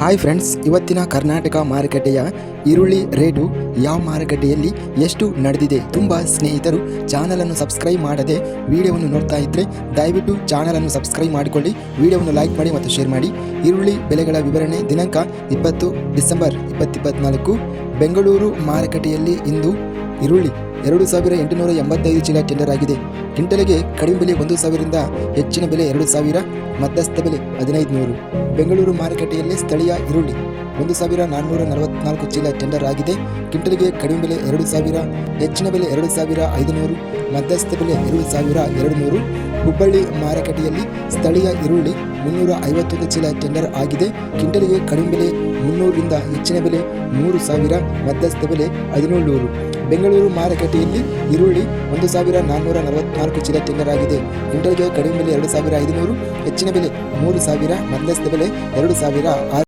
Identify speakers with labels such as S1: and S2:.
S1: Hi friends ಇವತ್ತಿನ ಕರ್ನಾಟಕ ಮಾರುಕಟ್ಟೆಯ ಈರುಳ್ಳಿ ರೇಟು ಯಾವ ಮಾರುಕಟ್ಟೆಯಲ್ಲಿ ಎಷ್ಟು ನಡೆದಿದೆ ತುಂಬ ಸ್ನೇಹಿತರು ಚಾನಲನ್ನು ಸಬ್ಸ್ಕ್ರೈಬ್ ಮಾಡದೆ ವಿಡಿಯೋವನ್ನು ನೋಡ್ತಾ ಇದ್ದರೆ ದಯವಿಟ್ಟು ಚಾನಲನ್ನು ಸಬ್ಸ್ಕ್ರೈಬ್ ಮಾಡಿಕೊಳ್ಳಿ, ವಿಡಿಯೋವನ್ನು ಲೈಕ್ ಮಾಡಿ ಮತ್ತು ಶೇರ್ ಮಾಡಿ. ಈರುಳ್ಳಿ ಬೆಲೆಗಳ ವಿವರಣೆ ದಿನಾಂಕ ಇಪ್ಪತ್ತು ಡಿಸೆಂಬರ್ ಇಪ್ಪತ್ತಿಪ್ಪತ್ನಾಲ್ಕು ಬೆಂಗಳೂರು ಮಾರುಕಟ್ಟೆಯಲ್ಲಿ ಇಂದು ಈರುಳ್ಳಿ ಎರಡು ಸಾವಿರ ಎಂಟುನೂರ ಎಂಬತ್ತೈದು ಚೀಲ ಟೆಂಡರ್ ಆಗಿದೆ. ಕ್ವಿಂಟಲಿಗೆ ಕಡಿಮೆ ಬೆಲೆ ಒಂದು ಸಾವಿರದಿಂದ ಹೆಚ್ಚಿನ ಬೆಲೆ ಎರಡು ಸಾವಿರ, ಮಧ್ಯಸ್ಥ ಬೆಲೆ ಹದಿನೈದು ನೂರು. ಬೆಂಗಳೂರು ಮಾರುಕಟ್ಟೆಯಲ್ಲಿ ಸ್ಥಳೀಯ ಈರುಳ್ಳಿ ಒಂದು ಸಾವಿರ ನಾನ್ನೂರ ನಲವತ್ನಾಲ್ಕು ಚೀಲ ಟೆಂಡರ್ ಆಗಿದೆ. ಕ್ವಿಂಟಲ್ಗೆ ಕಡಿಮೆ ಬೆಲೆ ಎರಡು ಸಾವಿರ, ಹೆಚ್ಚಿನ ಬೆಲೆ ಎರಡು ಸಾವಿರ ಐದುನೂರು, ಮಧ್ಯಸ್ಥ ಬೆಲೆ ಎರಡು ಸಾವಿರ ಎರಡು ನೂರು ಹುಬ್ಬಳ್ಳಿ ಮಾರುಕಟ್ಟೆಯಲ್ಲಿ ಸ್ಥಳೀಯ ಈರುಳ್ಳಿ ಮುನ್ನೂರ ಐವತ್ತೊಂದು ಚೀಲ ಟೆಂಡರ್ ಆಗಿದೆ. ಕ್ವಿಂಟಲ್ಗೆ ಕಡಿಮೆ ಬೆಲೆ ಮುನ್ನೂರರಿಂದ ಹೆಚ್ಚಿನ ಬೆಲೆ, ಮೂರು ಸಾವಿರ ಮಧ್ಯಸ್ಥ ಬೆಲೆ, ಹದಿನೇಳು ನೂರು. ಬೆಂಗಳೂರು ಮಾರುಕಟ್ಟೆಯಲ್ಲಿ ಈರುಳ್ಳಿ ಒಂದು ಸಾವಿರ ನಾನ್ನೂರ ನಲವತ್ನಾಲ್ಕು ಚೀಲ ಟೆಂಡರ್ ಆಗಿದೆ ಇಂಟರ್ಗೆ ಕಡಿಮೆ ಬೆಲೆ ಎರಡು ಸಾವಿರ ಐದುನೂರು, ಹೆಚ್ಚಿನ ಬೆಲೆ ಮೂರು ಸಾವಿರ ಮಧ್ಯಸ್ಥ ಬೆಲೆ ಎರಡು ಸಾವಿರ ಆರು